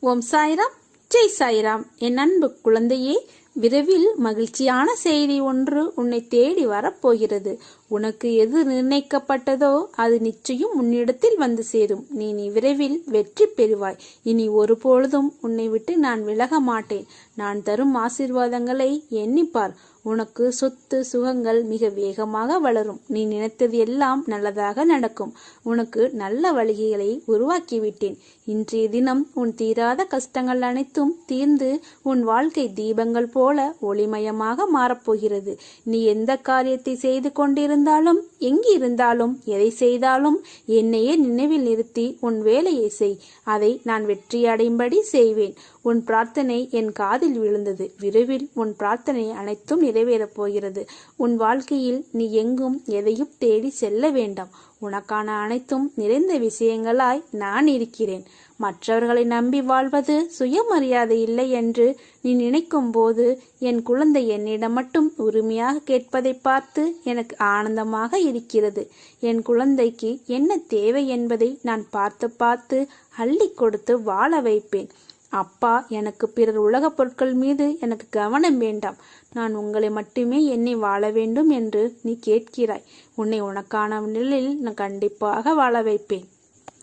ஓம் சாய்ராம். ஜெய் சாய்ராம். என் அன்பு குழந்தையே விரைவில் மகிழ்ச்சியான செய்தி ஒன்று உன்னை தேடி வரப்போகிறது. உனக்கு எது நிர்ணயிக்கப்பட்டதோ அது நிச்சயம் உன்னிடத்தில் வந்து சேரும். நீ நீ விரைவில் வெற்றி பெறுவாய். இனி ஒருபொழுதும் உன்னை விட்டு நான் விலக மாட்டேன். நான் தரும் ஆசீர்வாதங்களை எண்ணிப்பார். உனக்கு சொத்து சுகங்கள் மிக வேகமாக வளரும். நீ நினைத்தது எல்லாம் நல்லதாக நடக்கும். உனக்கு நல்ல வழிகளை உருவாக்கிவிட்டேன். இன்றைய தினம் உன் தீராத கஷ்டங்கள் அனைத்தும் தீர்ந்து உன் வாழ்க்கை தீபங்கள் போல ஒளிமயமாக மாறப்போகிறது. நீ எந்த காரியத்தை செய்து இருந்தாலும் எங்கு இருந்தாலும் எதை செய்தாலும் என்னையே நினைவில் நிறுத்தி உன் வேலையை செய். அதை நான் வெற்றியடையும்படி செய்வேன். உன் பிரார்த்தனை என் காதில் விழுந்தது. விரைவில் உன் பிரார்த்தனை அனைத்தும் நிறைவேறப் போகிறது. உன் வாழ்க்கையில் நீ எங்கும் எதையும் தேடி செல்ல வேண்டாம். உனக்கான அனைத்தும் நிறைந்த விஷயங்களாய் நான் இருக்கிறேன். மற்றவர்களை நம்பி வாழ்வது சுயமரியாதை இல்லை என்று நீ நினைக்கும் போது என் குழந்தை என்னிடம் மட்டும் உரிமையாக கேட்பதை பார்த்து எனக்கு ஆனந்தமாக இருக்கிறது. என் குழந்தைக்கு என்ன தேவை என்பதை நான் பார்த்து பார்த்து அள்ளி கொடுத்து வாழ வைப்பேன். அப்பா எனக்கு பிறர் உலகப் பொருட்கள் மீது எனக்கு கவனம் வேண்டாம். நான் உங்களை மட்டுமே என்னை வாழ வேண்டும் என்று நீ கேட்கிறாய். உன்னை உனக்கான நிலையில் நான் கண்டிப்பாக வாழ வைப்பேன்.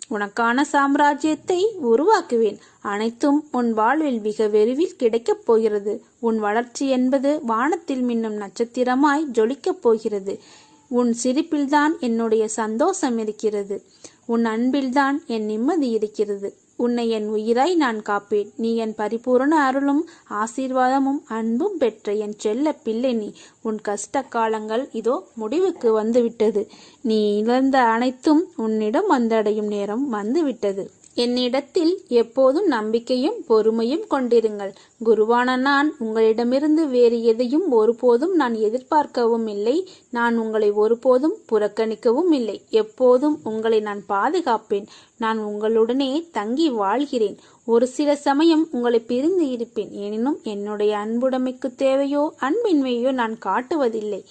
உனக்கான சாம்ராஜ்யத்தை உருவாக்குவேன். அனைத்தும் உன் வாழ்வில் மிக விரைவில் கிடைக்கப் போகிறது. உன் வளர்ச்சி என்பது வானத்தில் மின்னும் நட்சத்திரமாய் ஜொலிக்கப் போகிறது. உன் சிரிப்பில்தான் என்னுடைய சந்தோஷம் இருக்கிறது. உன் அன்பில்தான் என் நிம்மதி இருக்கிறது. உன்னை என் உயிராய் நான் காப்பேன். நீ என் பரிபூரண அருளும் ஆசீர்வாதமும் அன்பும் பெற்ற என் செல்ல பிள்ளை நீ. உன் கஷ்ட காலங்கள் இதோ முடிவுக்கு வந்துவிட்டது. நீ இழந்த அனைத்தும் உன்னிடம் வந்தடையும் நேரம் வந்துவிட்டது. என்னிடத்தில் எப்போதும் நம்பிக்கையும் பொறுமையும் கொண்டிருங்கள். குருவான நான் உங்களிடமிருந்து வேறு எதையும் ஒருபோதும் நான் எதிர்பார்க்கவும் இல்லை. நான் உங்களை ஒருபோதும் புறக்கணிக்கவும் இல்லை. எப்போதும் உங்களை நான் பாதுகாப்பேன். நான் உங்களுடனே தங்கி வாழ்கிறேன். ஒரு சில சமயம் உங்களை பிரிந்து இருப்பேன். எனினும் என்னுடைய அன்புடைமைக்கு தேவையோ அன்பின்மையோ நான் காட்டுவதில்லை.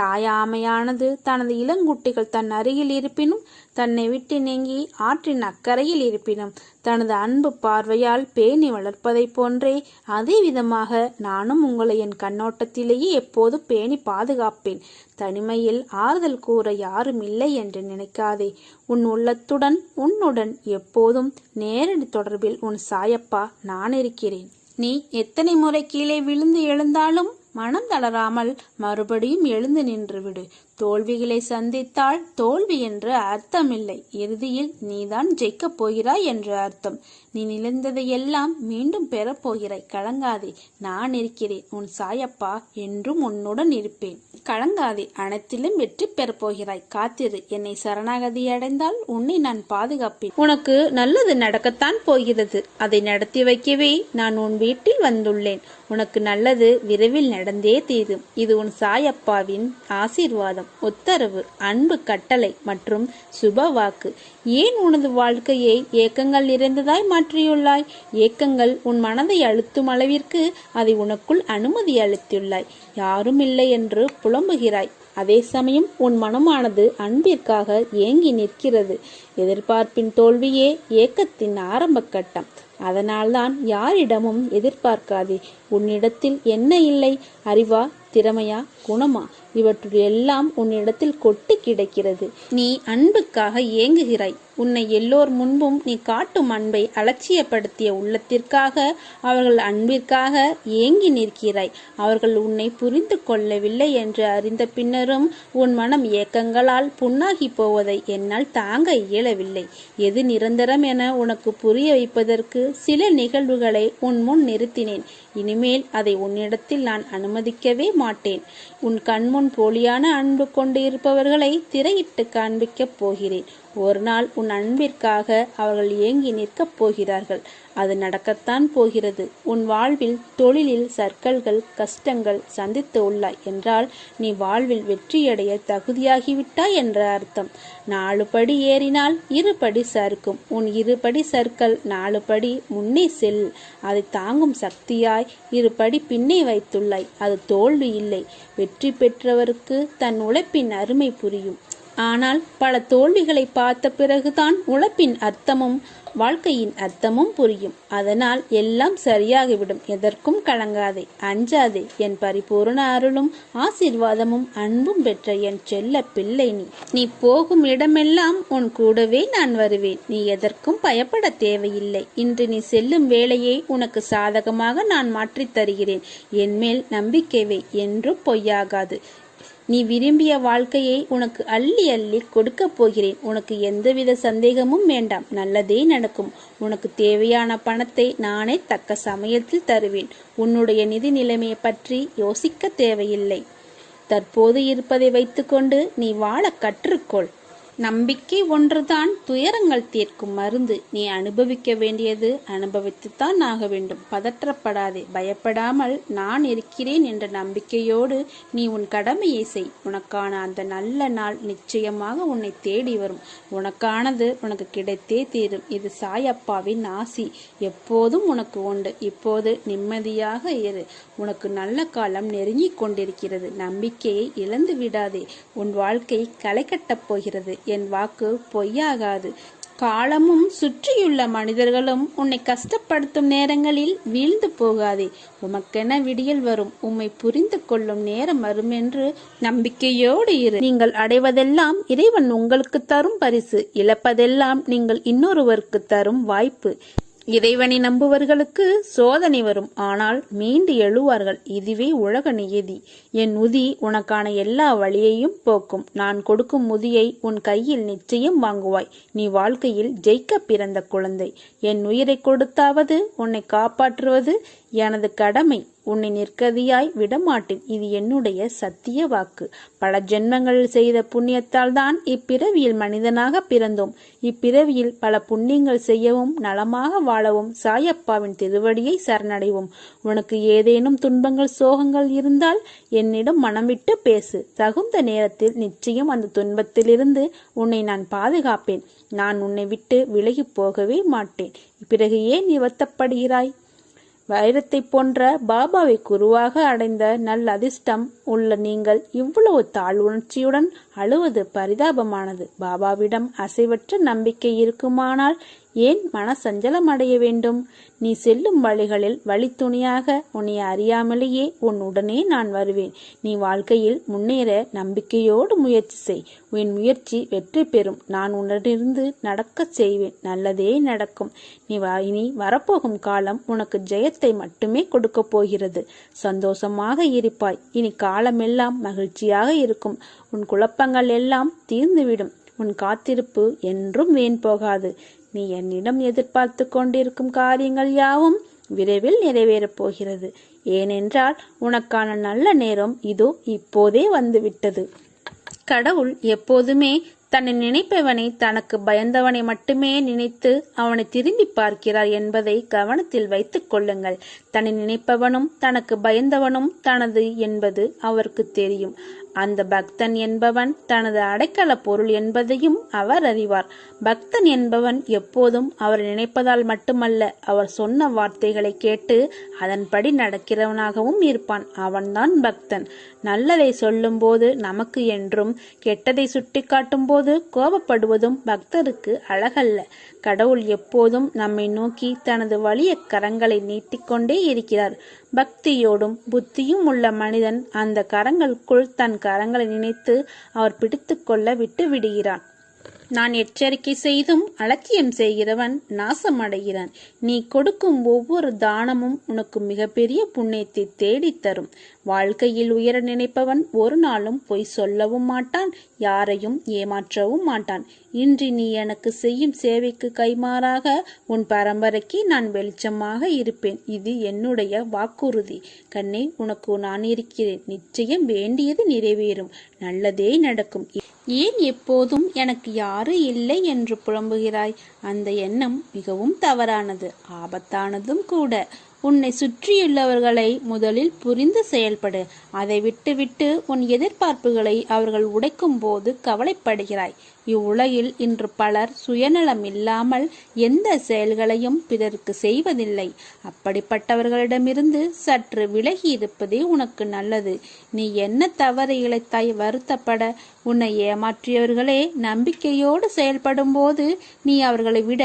தாயாமையானது தனது இளங்குட்டிகள் தன் அருகில் இருப்பினும் தன்னை விட்டு நீங்கி ஆற்றின் அக்கறையில் இருப்பினும் தனது அன்பு பார்வையால் பேணி வளர்ப்பதைப் போன்றே அதே விதமாக நானும் உங்களை என் கண்ணோட்டத்திலேயே எப்போதும் பேணி பாதுகாப்பேன். தனிமையில் ஆறுதல் கூற யாரும் இல்லை என்று நினைக்காதே. உன் உள்ளத்துடன் உன்னுடன் எப்போதும் நேரடி தொடர்பில் உன் சாயப்பா நான் இருக்கிறேன். நீ எத்தனை முறை கீழே விழுந்து எழுந்தாலும் மனம் தளராமல் மறுபடியும் எழுந்து நின்றுவிடு தோல்விகளை சந்தித்தால் தோல்வி என்று அர்த்தமில்லை. இறுதியில் நீதான் ஜெயிக்கப் போகிறாய் என்று அர்த்தம். நீ நிலந்ததை எல்லாம் மீண்டும் பெறப்போகிறாய் கலங்காதே நான் இருக்கிறேன். உன் சாயப்பா என்றும் உன்னுடன் இருப்பேன். கலங்காதே அனைத்திலும் வெற்றி பெறப்போகிறாய் காத்திரு என்னை சரணாகதி அடைந்தால் உன்னை நான் பாதுகாப்பேன். உனக்கு நல்லது நடக்கத்தான் போகிறது. அதை நடத்தி வைக்கவே நான் உன் வீட்டில் வந்துள்ளேன். உனக்கு நல்லது விரைவில் நடந்தே தீரும். இது உன் சாயப்பாவின் ஆசீர்வாதம். உத்தரவு அன்பு கட்டளை மற்றும் சுப வாக்கு ஏன் உனது வாழ்க்கையை ஏக்கங்கள் நிறைந்ததாய் மாற்றியுள்ளாய்? ஏக்கங்கள் உன் மனதை அழுத்தும் அளவிற்கு அதை உனக்குள் அனுமதி அளித்துள்ளாய். யாரும் இல்லை என்று புலம்புகிறாய். அதே சமயம் உன் மனமானது அன்பிற்காக ஏங்கி நிற்கிறது. எதிர்பார்ப்பின் தோல்வியே ஏக்கத்தின் ஆரம்ப கட்டம் அதனால்தான் யாரிடமும் எதிர்பார்க்காதே. உன்னிடத்தில் என்ன இல்லை? அறிவா திறமையா குணமா? இவற்றுள் எல்லாம் உன்னிடத்தில் கொட்டி கிடக்கிறது. நீ அன்புக்காக ஏங்குகிறாய். உன்னை எல்லோர் முன்பும் நீ காட்டும் அன்பை அலட்சியப்படுத்திய உள்ளத்திற்காக அவர்கள் அன்பிற்காக ஏங்கி நிற்கிறாய். அவர்கள் உன்னை புரிந்து கொள்ளவில்லை என்று அறிந்த பின்னரும் உன் மனம் ஏக்கங்களால் புண்ணாகி போவதை என்னால் தாங்க இயலவில்லை. எது நிரந்தரம் என உனக்கு புரிய வைப்பதற்கு சில நிகழ்வுகளை உன் முன் நிறுத்தினேன். இனிமேல் அதை உன்னிடத்தில் நான் அனுமதிக்கவே மாட்டேன். உன் கண்முன் போலியான அன்பு கொண்டு இருப்பவர்களை திரையிட்டு காண்பிக்கப் போகிறேன். ஒரு நாள் உன் அன்பிற்காக அவர்கள் ஏங்கி நிற்கப் போகிறார்கள். அது நடக்கத்தான் போகிறது. உன் வாழ்வில் தொழிலில் சர்க்கல்கள் கஷ்டங்கள் சந்தித்து உள்ளாய் என்றால் நீ வாழ்வில் வெற்றியடைய தகுதியாகிவிட்டாய் என்ற அர்த்தம். நாலு படி ஏறினால் இரு படி சறுக்கும். உன் இரு படி சர்க்கல் நாலு படி முன்னே செல். அதை தாங்கும் சக்தியாய் இரு படி பின்னே வைத்துள்ளாய். அது தோல்வி இல்லை. வெற்றி பெற்றவருக்கு தன் உழைப்பின் அருமை புரியும். ஆனால் பல தோல்விகளை பார்த்த பிறகுதான் உழைப்பின் அர்த்தமும் வாழ்க்கையின் அர்த்தமும் புரியும். அதனால் எல்லாம் சரியாகிவிடும். எதற்கும் கலங்காதே அஞ்சாதே. என் பரிபூரண அருளும் ஆசீர்வாதமும் அன்பும் பெற்ற என் செல்ல பிள்ளை நீ. நீ போகும் இடமெல்லாம் உன் கூடவே நான் வருவேன். நீ எதற்கும் பயப்பட தேவையில்லை. இன்று நீ செல்லும் வேலையை உனக்கு சாதகமாக நான் மாற்றித் தருகிறேன். என்மேல் நம்பிக்கைவை என்றும் பொய்யாகாது. நீ விரும்பிய வாழ்க்கையை உனக்கு அள்ளி அள்ளி கொடுக்கப் போகிறேன். உனக்கு எந்தவித சந்தேகமும் வேண்டாம். நல்லதே நடக்கும். உனக்கு தேவையான பணத்தை நானே தக்க சமயத்தில் தருவேன். உன்னுடைய நிதி நிலைமையை பற்றி யோசிக்க தேவையில்லை. தற்போது இருப்பதை வைத்துக்கொண்டு நீ வாழ கற்றுக்கொள். நம்பிக்கை ஒன்றுதான் துயரங்கள் தீர்க்கும் மருந்து. நீ அனுபவிக்க வேண்டியது அனுபவித்துத்தான் ஆக வேண்டும். பதற்றப்படாதே பயப்படாமல் நான் இருக்கிறேன் என்ற நம்பிக்கையோடு நீ உன் கடமையை செய். உனக்கான அந்த நல்ல நாள் நிச்சயமாக உன்னை தேடி வரும். உனக்கானது உனக்கு கிடைத்தே தீரும். இது சாயப்பாவின் ஆசி. எப்போதும் உனக்கு உண்டு. இப்போது நிம்மதியாக இரு. உனக்கு நல்ல காலம் நெருங்கிக் கொண்டிருக்கிறது. நம்பிக்கையை இழந்து விடாதே. உன் வாழ்க்கை களை கட்டப் போகிறது. என் வாக்கு பொய்யாகாது. காலமும் சுற்றியுள்ள மனிதர்களும் உன்னை கஷ்டப்படுத்தும் நேரங்களில் வீழ்ந்து போகாதே. உமக்கென விடியல் வரும். உம்மை புரிந்து கொள்ளும் நேரம் வரும் என்று நம்பிக்கையோடு இரு. நீங்கள் அடைவதெல்லாம் இறைவன் உங்களுக்கு தரும் பரிசு. இழப்பதெல்லாம் நீங்கள் இன்னொருவருக்கு தரும் வாய்ப்பு. இறைவனை நம்புவர்களுக்கு சோதனை வரும். ஆனால் மீண்டு எழுவார்கள் இதுவே உலக நியதி. என் உதி உனக்கான எல்லா வழியையும் போக்கும். நான் கொடுக்கும் முதியை உன் கையில் நிச்சயம் வாங்குவாய். நீ வாழ்க்கையில் ஜெயிக்க பிறந்த குழந்தை. என் உயிரை கொடுத்தாவது உன்னை காப்பாற்றுவது எனது கடமை. உன்னை நிற்கதியாய் விடமாட்டேன். இது என்னுடைய சத்திய வாக்கு. பல ஜென்மங்களில் செய்த புண்ணியத்தால் தான் இப்பிறவியில் மனிதனாக பிறந்தோம். இப்பிறவியில் பல புண்ணியங்கள் செய்யவும் நலமாக வாழவும் சாயப்பாவின் திருவடியை சரணடைவோம். உனக்கு ஏதேனும் துன்பங்கள் சோகங்கள் இருந்தால் என்னிடம் மனமிட்டு பேசு. தகுந்த நேரத்தில் நிச்சயம் அந்த துன்பத்திலிருந்து உன்னை நான் பாதுகாப்பேன். நான் உன்னை விட்டு விலகி போகவே மாட்டேன். பிறகு ஏன் நிவர்த்தப்படுகிறாய்? வைரத்தை போன்ற பாபாவை குருவாக அடைந்த நல்ல அதிர்ஷ்டம் உள்ள நீங்கள் இவ்வளவு தாழ்வுணர்ச்சியுடன் அழுவது பரிதாபமானது. பாபாவிடம் அசைவற்ற நம்பிக்கை இருக்குமானால் ஏன் மன சஞ்சலம் அடைய வேண்டும்? நீ செல்லும் வழிகளில் வழித்துணையாக உன்னை அறியாமலேயே உன் உடனே நான் வருவேன். நீ வாழ்க்கையில் முன்னேற நம்பிக்கையோடு முயற்சி செய். உன் முயற்சி வெற்றி பெறும். நான் உன்னிருந்து நடக்கச் செய்வேன். நல்லதே நடக்கும். நீ இனி வரப்போகும் காலம் உனக்கு ஜெயத்தை மட்டுமே கொடுக்கப் போகிறது. சந்தோஷமாக இருப்பாய். இனி காலமெல்லாம் மகிழ்ச்சியாக இருக்கும். உன் குழப்பங்கள் எல்லாம் தீர்ந்துவிடும். உன் காத்திருப்பு என்றும் வீண் போகாது. நீ என்னிடம் எதிர்பார்த்து கொண்டிருக்கும் காரியங்கள் யாவும் விரைவில் நிறைவேறப் போகிறது. ஏனென்றால் உனக்கான நல்ல நேரம் இதோ இப்போதே வந்துவிட்டது. கடவுள் எப்போதுமே தன்னை நினைப்பவனை தனக்கு பயந்தவனை மட்டுமே நினைத்து அவனை திரும்பி பார்க்கிறார் என்பதை கவனத்தில் வைத்துக் கொள்ளுங்கள். தன்னை நினைப்பவனும் தனக்கு பயந்தவனும் தனது என்பது அவருக்கு தெரியும். அந்த பக்தன் என்பவன் தனது அடைக்கல பொருள் என்பதையும் அவர் அறிவார். பக்தன் என்பவன் எப்போதும் அவர் நினைப்பதால் மட்டுமல்ல அவர் சொன்ன வார்த்தைகளை கேட்டு அதன்படி நடக்கிறவனாகவும் இருப்பான். அவன்தான் பக்தன். நல்லதை சொல்லும்போது நமக்கு என்றும் கெட்டதை சுட்டிக்காட்டும் போது கோபப்படுவதும் பக்தருக்கு அழகல்ல. கடவுள் எப்போதும் நம்மை நோக்கி தனது வலிய கரங்களை நீட்டிக்கொண்டே இருக்கிறார். பக்தியோடும் புத்தியும் உள்ள மனிதன் அந்த கரங்களுக்குள் தன் கரங்களை நினைத்து அவர் பிடித்துக்கொள்ள விட்டு விடுகிறான். நான் எச்சரிக்கை செய்தும் அலட்சியம் செய்கிறவன் நாசமடைகிறான். நீ கொடுக்கும் ஒவ்வொரு தானமும் உனக்கு மிகப்பெரிய புண்ணியத்தை தேடித் தரும் வாழ்க்கையில் உயர நினைப்பவன் ஒரு நாளும் பொய் சொல்லவும் மாட்டான் யாரையும் ஏமாற்றவும் மாட்டான். இன்று நீ எனக்கு செய்யும் சேவைக்கு கைமாறாக உன் பரம்பரைக்கு நான் வெளிச்சமாக இருப்பேன். இது என்னுடைய வாக்குறுதி. கண்ணே உனக்கு நான் இருக்கிறேன். நிச்சயம் வேண்டியது நிறைவேறும். நல்லதே நடக்கும். ஏன் எப்போதும் எனக்கு யாரு இல்லை என்று புலம்புகிறாய்? அந்த எண்ணம் மிகவும் தவறானது. ஆபத்தானதும் கூட. உன்னை சுற்றியுள்ளவர்களை முதலில் புரிந்து செயல்படு. அதை விட்டுவிட்டு உன் எதிர்பார்ப்புகளை அவர்கள் உடைக்கும் போது கவலைப்படுகிறாய். இவ்வுலகில் இன்று பலர் சுயநலம் இல்லாமல் எந்த செயல்களையும் பிறருக்கு செய்வதில்லை. அப்படிப்பட்டவர்களிடமிருந்து சற்று விலகி இருப்பதே உனக்கு நல்லது. நீ என்ன தவறு இழைத்தாய் வருத்தப்பட? உன்னை ஏமாற்றியவர்களே நம்பிக்கையோடு செயல்படும் போது நீ அவர்களை விட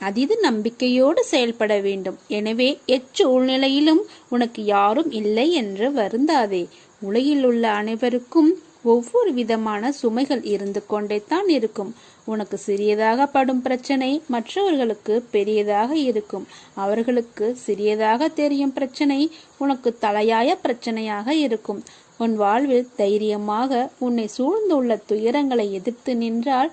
அதீத நம்பிக்கையோடு செயல்பட வேண்டும். எனவே எச்சூழ்நிலையிலும் உனக்கு யாரும் இல்லை என்று வருந்தாதே. உலகில் உள்ள அனைவருக்கும் ஒவ்வொரு விதமான சுமைகள் இருந்து கொண்டே தான் இருக்கும். உனக்கு சிறியதாக படும் பிரச்சனை மற்றவர்களுக்கு பெரியதாக இருக்கும். அவர்களுக்கு சிறியதாக தெரியும் பிரச்சனை உனக்கு தலையாய பிரச்சனையாக இருக்கும். உன் வாழ்வில் தைரியமாக உன்னை சூழ்ந்துள்ள துயரங்களை எதிர்த்து நின்றால்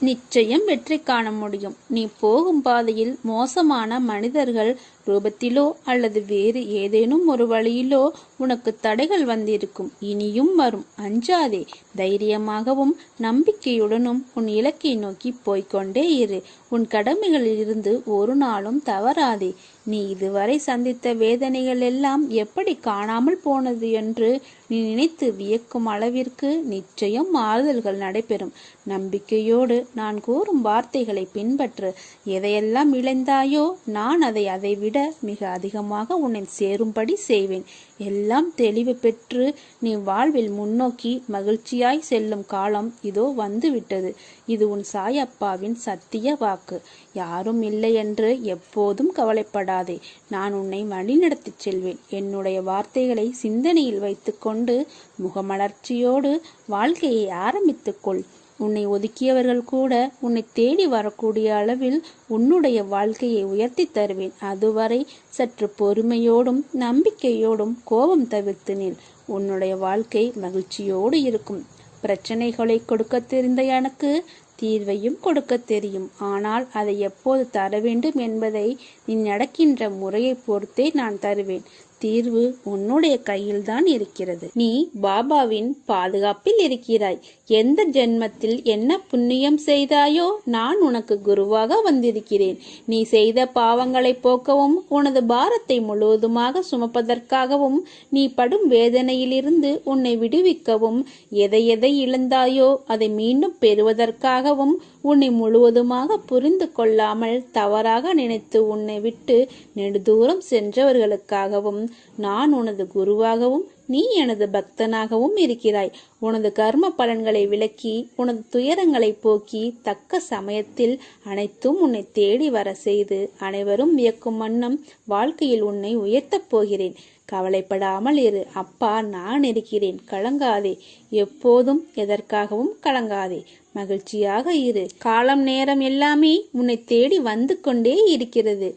நிச்சயம் வெற்றி காண முடியும். நீ போகும் பாதையில் மோசமான மனிதர்கள் ரூபத்திலோ அல்லது வேறு ஏதேனும் ஒரு வழியிலோ உனக்கு தடைகள் வந்திருக்கும் இனியும் வரும். அஞ்சாதே தைரியமாகவும் நம்பிக்கையுடனும் உன் இலக்கை நோக்கி போய்க்கொண்டே இரு. உன் கடமைகளில் இருந்து ஒரு நாளும் தவறாதே. நீ இதுவரை சந்தித்த வேதனைகள் எல்லாம் எப்படி காணாமல் போனது என்று நீ நினைத்து வியக்கும் அளவிற்கு நிச்சயம் மாறுதல்கள் நடைபெறும். நம்பிக்கையோடு நான் கூறும் வார்த்தைகளை பின்பற்று. எதையெல்லாம் இழந்தாயோ நான் அதை அதைவிட மிக அதிகமாக உன்னை சேரும்படி செய்வேன். எல்லாம் தெளிவு பெற்று நீ வாழ்வில் முன்னோக்கி மகிழ்ச்சியாய் செல்லும் காலம் இதோ வந்துவிட்டது. இது உன் சாயப்பாவின் சத்திய வாக்கு. யாரும் இல்லை என்று எப்போதும் கவலைப்படாதே. நான் உன்னை வழிநடத்திச் செல்வேன். என்னுடைய வார்த்தைகளை சிந்தனையில் வைத்துக்கொண்டு முகமலர்ச்சியோடு வாழ்க்கையை ஆரம்பித்துக்கொள். உன்னை ஒதுக்கியவர்கள் கூட உன்னை தேடி வரக்கூடிய அளவில் உன்னுடைய வாழ்க்கையை உயர்த்தி தருவேன். அதுவரை சற்று பொறுமையோடும் நம்பிக்கையோடும் கோபம் தவிர்த்து நில். உன்னுடைய வாழ்க்கை மகிழ்ச்சியோடு இருக்கும். பிரச்சனைகளை கொடுக்க தெரிந்த எனக்கு தீர்வையும் கொடுக்க தெரியும். ஆனால் அதை எப்போது தர வேண்டும் என்பதை நீ நடக்கின்ற முறையை பொறுத்தே நான் தருவேன். தீர்வு உன்னுடைய கையில்தான் இருக்கிறது. நீ பாபாவின் பாதுகாப்பில் இருக்கிறாய். எந்த ஜென்மத்தில் என்ன புண்ணியம் செய்தாயோ நான் உனக்கு குருவாக வந்திருக்கிறேன். நீ செய்த பாவங்களை போக்கவும் உனது பாரத்தை முழுவதுமாக சுமப்பதற்காகவும் நீ படும் வேதனையிலிருந்து உன்னை விடுவிக்கவும் எதை எதை இழந்தாயோ அதை மீண்டும் பெறுவதற்காகவும் உன்னை முழுவதுமாக புரிந்து கொள்ளாமல் தவறாக நினைத்து உன்னை விட்டு நெடுதூரம் சென்றவர்களுக்காகவும் நான் உனது குருவாகவும் நீ எனது பக்தனாகவும் இருக்கிறாய். உனது கர்ம பலன்களை விளக்கி உனது துயரங்களை போக்கி தக்க சமயத்தில் அனைத்தும் உன்னை தேடி வர செய்து அனைவரும் வியக்கும் வண்ணம் வாழ்க்கையில் உன்னை உயர்த்தப் போகிறேன். கவலைப்படாமல் இரு. அப்பா நான் இருக்கிறேன். கலங்காதே. எப்போதும் எதற்காகவும் கலங்காதே. மகிழ்ச்சியாக இரு. காலம் நேரம் எல்லாமே உன்னை தேடி வந்து கொண்டே இருக்கிறது.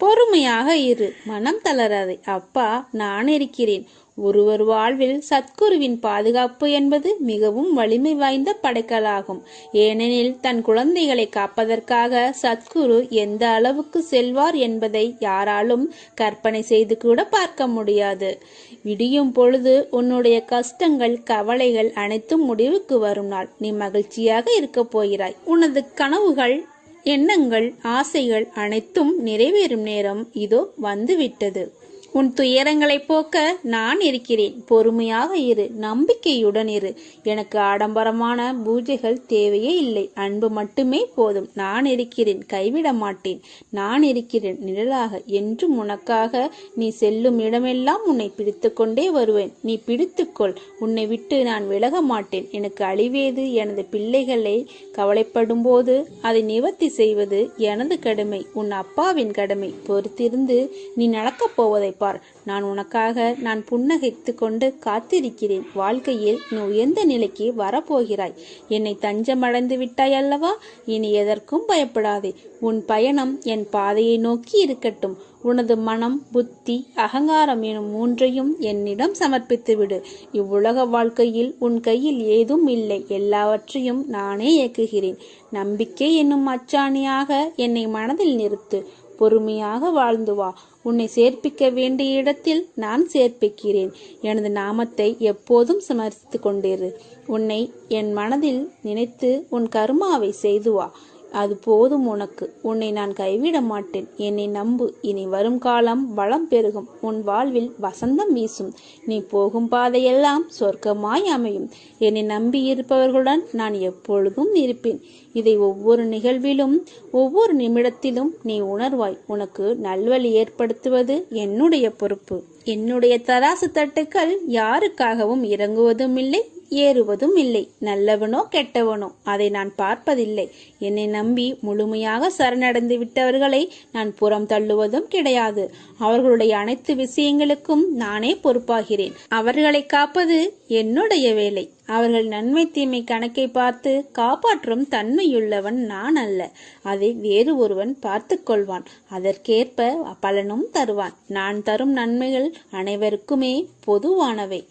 பொறுமையாக இரு. மனம் தளராதே. அப்பா நான் இருக்கிறேன். ஒருவர் வாழ்வில் சத்குருவின் பாதுகாப்பு என்பது மிகவும் வலிமை வாய்ந்த படைக்கலாகும். ஏனெனில் தன் குழந்தைகளை காப்பதற்காக சத்குரு எந்த அளவுக்கு செல்வார் என்பதை யாராலும் கற்பனை செய்து கூட பார்க்க முடியாது. விடியும் பொழுது உன்னுடைய கஷ்டங்கள் கவலைகள் அனைத்தும் முடிவுக்கு வரும் நாள். நீ மகிழ்ச்சியாக இருக்கப் போகிறாய். உனது கனவுகள் எண்ணங்கள் ஆசைகள் அனைத்தும் நிறைவேறும் நேரம் இதோ வந்துவிட்டது. உன் துயரங்களைப் போக்க நான் இருக்கிறேன். பொறுமையாக இரு நம்பிக்கையுடன் இரு. எனக்கு ஆடம்பரமான பூஜைகள் தேவையே இல்லை. அன்பு மட்டுமே போதும். நான் இருக்கிறேன் கைவிட மாட்டேன். நான் இருக்கிறேன் நிழலாக. என்றும் உனக்காக நீ செல்லும் இடமெல்லாம் உன்னை பிடித்து கொண்டே வருவேன். நீ பிடித்துக்கொள். உன்னை விட்டு நான் விலக மாட்டேன். எனக்கு அழிவேது எனது பிள்ளைகளை கவலைப்படும் போது அதை நிவர்த்தி செய்வது எனது கடமை. உன் அப்பாவின் கடமை. பொறுத்திருந்து நீ நடக்கப் போவதை பார் நான் உனக்காக நான் புன்னகைத்து கொண்டு காத்திருக்கிறேன். வாழ்க்கையில் நீ உயர்ந்த நிலைக்கு வரப்போகிறாய். என்னை தஞ்சமடைந்து விட்டாய் அல்லவா? இனி எதற்கும் பயப்படாதே. உன் பயணம் என் பாதையை நோக்கி இருக்கட்டும். உனது மனம் புத்தி அகங்காரம் எனும் மூன்றையும் என்னிடம் சமர்ப்பித்து விடு இவ்வுலக வாழ்க்கையில் உன் கையில் ஏதும் இல்லை. எல்லாவற்றையும் நானே இயக்குகிறேன். நம்பிக்கை என்னும் அச்சாணியாக என்னை மனதில் நிறுத்து. பொறுமையாக வாழ்ந்து வா. உன்னை சேர்ப்பிக்க வேண்டிய இடத்தில் நான் சேர்ப்பிக்கிறேன். எனது நாமத்தை எப்போதும் சமர்ப்பித்து கொண்டிரு. உன்னை என் மனதில் நினைத்து உன் கர்மாவை செய்து வா. அது போதும் உனக்கு. உன்னை நான் கைவிட மாட்டேன். என்னை நம்பு. இனி வரும் காலம் வளம் பெருகும். உன் வாழ்வில் வசந்தம் வீசும். நீ போகும் பாதையெல்லாம் சொர்க்கமாய் அமையும். என்னை நம்பி இருப்பவர்களுடன் நான் எப்பொழுதும் இருப்பேன். இதை ஒவ்வொரு நிகழ்விலும் ஒவ்வொரு நிமிடத்திலும் நீ உணர்வாய். உனக்கு நல்வழி ஏற்படுத்துவது என்னுடைய பொறுப்பு. என்னுடைய தராசு தட்டுக்கள் யாருக்காகவும் இறங்குவதும் இல்லை ஏறுவதும் இல்லை. நல்லவனோ கெட்டவனோ அதை நான் பார்ப்பதில்லை. என்னை நம்பி முழுமையாக சரணடைந்து விட்டவர்களை நான் புறம் தள்ளுவதும் கிடையாது. அவர்களுடைய அனைத்து விஷயங்களுக்கும் நானே பொறுப்பாகிறேன். அவர்களை காப்பது என்னுடைய வேலை. அவர்கள் நன்மை தீமை கணக்கை பார்த்து காப்பாற்றும் தன்மையுள்ளவன் நான் அல்ல. அதை வேறு ஒருவன் பார்த்து கொள்வான். அதற்கேற்ப பலனும் தருவான். நான் தரும் நன்மைகள் அனைவருக்குமே பொதுவானவை.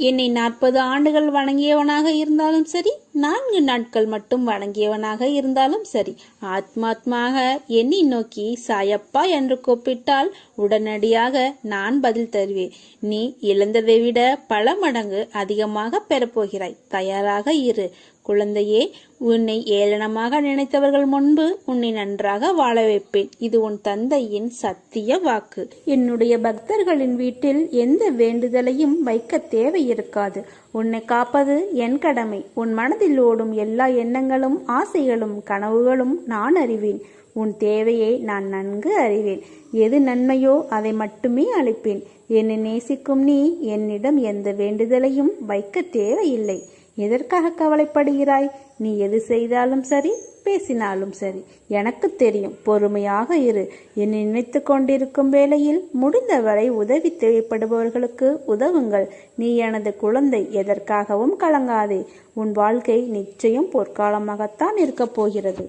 என்னை நாற்பது ஆண்டுகள் வணங்கியவனாக இருந்தாலும் சரி நான்கு நாட்கள் மட்டும் வணங்கியவனாக இருந்தாலும் சரி. ஆத்மாத்மாக என்னை நோக்கி சாயப்பா என்று கூப்பிட்டால் உடனடியாக நான் பதில் தருவேன். நீ இழந்ததை விட பல மடங்கு அதிகமாக பெறப்போகிறாய். தயாராக இரு. குழந்தையே உன்னை ஏளனமாக நினைத்தவர்கள் முன்பு உன்னை நன்றாக வாழ வைப்பேன். இது உன் தந்தையின் சத்திய வாக்கு. என்னுடைய பக்தர்களின் வீட்டில் எந்த வேண்டுதலையும் வைக்க தேவை இருக்காது உன்னை காப்பது என் கடமை. உன் மனதில் ஓடும் எல்லா எண்ணங்களும் ஆசைகளும் கனவுகளும் நான் அறிவேன். உன் தேவையை நான் நன்கு அறிவேன். எது நன்மையோ அதை மட்டுமே அளிப்பேன். என்னை நேசிக்கும் நீ என்னிடம் எந்த வேண்டுதலையும் வைக்க தேவையில்லை. எதற்காக கவலைப்படுகிறாய்? நீ எது செய்தாலும் சரி பேசினாலும் சரி. எனக்கு தெரியும் பொறுமையாக இரு. என்னை நினைத்து கொண்டிருக்கும் வேளையில் முடிந்தவரை உதவி தேவைப்படுபவர்களுக்கு உதவுங்கள். நீ எனது குழந்தை எதற்காகவும் கலங்காதே. உன் வாழ்க்கை நிச்சயம் பொற்காலமாகத்தான் இருக்கப் போகிறது.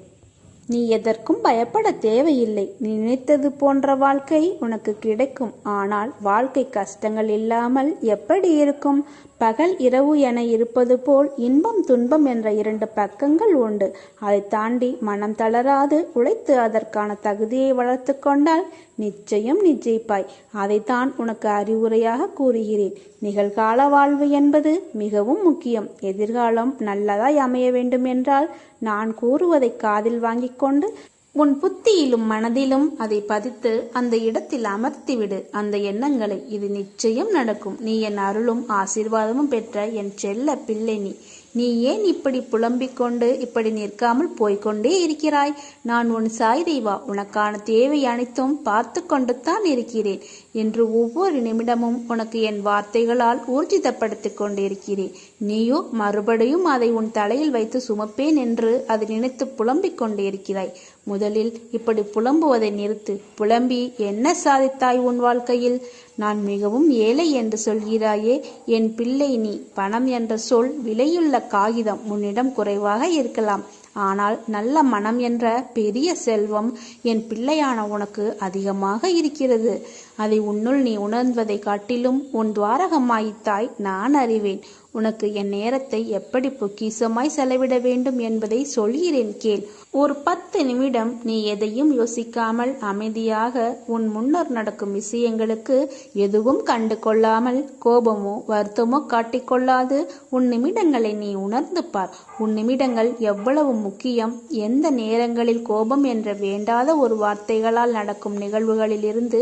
நீ எதற்கும் பயப்பட தேவையில்லை. நீ நினைத்தது போன்ற வாழ்க்கை உனக்கு கிடைக்கும். ஆனால் வாழ்க்கை கஷ்டங்கள் இல்லாமல் எப்படி இருக்கும்? பகல் இரவு என இருப்பது போல் இன்பம் துன்பம் என்ற இரண்டு பக்கங்கள் உண்டு. அதை தாண்டி மனம் தளராது உழைத்து அதற்கான தகுதியை வளர்த்து கொண்டால் நிச்சயம் நிச்சயிப்பாய் அதைத்தான் உனக்கு அறிவுரையாக கூறுகிறேன். நிகழ்கால வாழ்வு என்பது மிகவும் முக்கியம். எதிர்காலம் நல்லதாய் அமைய வேண்டும் என்றால் நான் கூறுவதை காதில் வாங்கிக் கொண்டு உன் புத்தியிலும் மனதிலும் அதை பதித்து அந்த இடத்தில் அமர்த்திவிடு. அந்த எண்ணங்களை இது நிச்சயம் நடக்கும். நீ என் அருளும் ஆசீர்வாதமும் பெற்ற என் செல்ல பிள்ளை நீ. நீ ஏன் இப்படி புலம்பிக் கொண்டு இப்படி நிற்காமல் போய்க்கொண்டே இருக்கிறாய்? நான் உன் சாய் தெய்வா. உனக்கான தேவை அனைத்தும் பார்த்து கொண்டு தான் இருக்கிறேன். என்று ஒவ்வொரு நிமிடமும் உனக்கு என் வார்த்தைகளால் ஊர்ஜிதப்படுத்திக் கொண்டிருக்கிறேன் நீயோ மறுபடியும் அதை உன் தலையில் வைத்து சுமப்பேன் என்று அதை நினைத்து புலம்பிக் கொண்டிருக்கிறாய். முதலில் இப்படி புலம்புவதை நிறுத்து. புலம்பி என்ன சாதித்தாய் உன் வாழ்க்கையில்? நான் மிகவும் ஏழை என்று சொல்கிறாயே என் பிள்ளை நீ. பணம் என்ற சொல் விலையுள்ள காகிதம் உன்னிடம் குறைவாக இருக்கலாம். ஆனால் நல்ல மனம் என்ற பெரிய செல்வம் என் பிள்ளையான உனக்கு அதிகமாக இருக்கிறது. அதை உன்னுள் நீ உணர்ந்ததை காட்டிலும் உன் துவாரகமாயித்தாய் நான் அறிவேன். உனக்கு என் நேரத்தை எப்படி பொக்கிசமாய் செலவிட வேண்டும் என்பதை சொல்கிறேன் கேள். ஒரு பத்து நிமிடம் நீ எதையும் யோசிக்காமல் அமைதியாக உன் முன்னர் நடக்கும் விஷயங்களுக்கு எதுவும் கண்டு கொள்ளாமல் கோபமோ வருத்தமோ காட்டிக்கொள்ளாது உன் நிமிடங்களை நீ உணர்ந்து பார். உன் நிமிடங்கள் எவ்வளவு முக்கியம். எந்த நேரங்களில் கோபம் என்ற வேண்டாத ஒரு வார்த்தைகளால் நடக்கும் நிகழ்வுகளிலிருந்து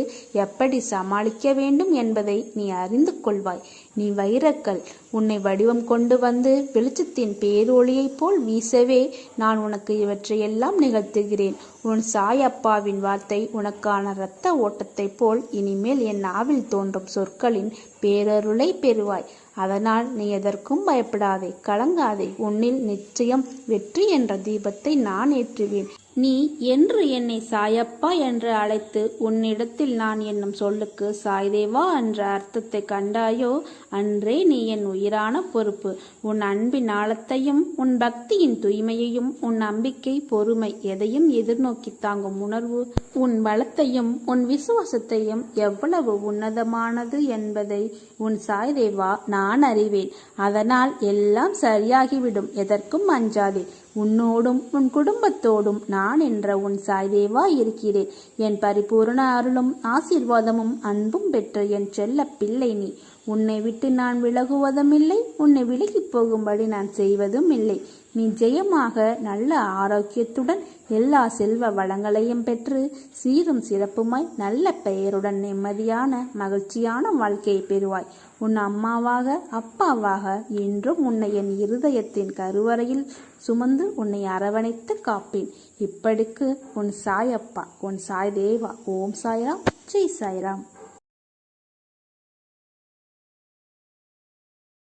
எப்படி சமாளிக்க வேண்டும் என்பதை நீ அறிந்து கொள்வாய். நீ வைரக்கல். உன்னை வடிவம் கொண்டு வந்து வெளிச்சத்தின் பேரொளியைப் போல் வீசவே நான் உனக்கு இவற்றையெல்லாம் நிகழ்த்துகிறேன். உன் சாயப்பாவின் வார்த்தை உனக்கான இரத்த ஓட்டத்தைப் போல் இனிமேல் என் நாவில் தோன்றும் சொற்களின் பேரருளை பெறுவாய். அதனால் நீ எதற்கும் பயப்படாதே கலங்காதே. உன்னில் நிச்சயம் வெற்றி என்ற தீபத்தை நான் ஏற்றுவேன். நீ என்று என்னை சாயப்பா என்று அழைத்து உன்னிடத்தில் நான் என்னும் சொல்லுக்கு சாய்தேவா என்ற அர்த்தத்தை கண்டாயோ? அன்றே நீ என் உயிரான பொறுப்பு. உன் அன்பின் ஆழத்தையும் உன் பக்தியின் தூய்மையையும் உன் நம்பிக்கை பொறுமை எதையும் எதிர்நோக்கி தாங்கும் உணர்வு உன் பலத்தையும் உன் விசுவாசத்தையும் எவ்வளவு உன்னதமானது என்பதை உன் சாய்தேவா நான் அறிவேன். அதனால் எல்லாம் சரியாகிவிடும். எதற்கும் அஞ்சாதே. உன்னோடும் உன் குடும்பத்தோடும் நான் என்ற உன் சாய்தேவா இருக்கிறேன். என் பரிபூரண அருளும் ஆசீர்வாதமும் அன்பும் பெற்ற என் செல்ல பிள்ளை நீ. உன்னை விட்டு நான் விலகுவதும் இல்லை உன்னை விலகி போகும்படி நான் செய்வதும் இல்லை நீ ஜெயமாக நல்ல ஆரோக்கியத்துடன் எல்லா செல்வ வளங்களையும் பெற்று சீரும் சிறப்புமாய் நல்ல பெயருடன் நிம்மதியான மகிழ்ச்சியான வாழ்க்கையை பெறுவாய். உன் அம்மாவாக அப்பாவாக என்றும் உன்னை என் இருதயத்தின் கருவறையில் சுமந்து உன்னை அரவணைத்து காப்பேன். இப்படிக்கு உன் சாயப்பா உன் சாய் தேவா. ஓம் சாய்ராம். ஜெய் சாய்ராம்.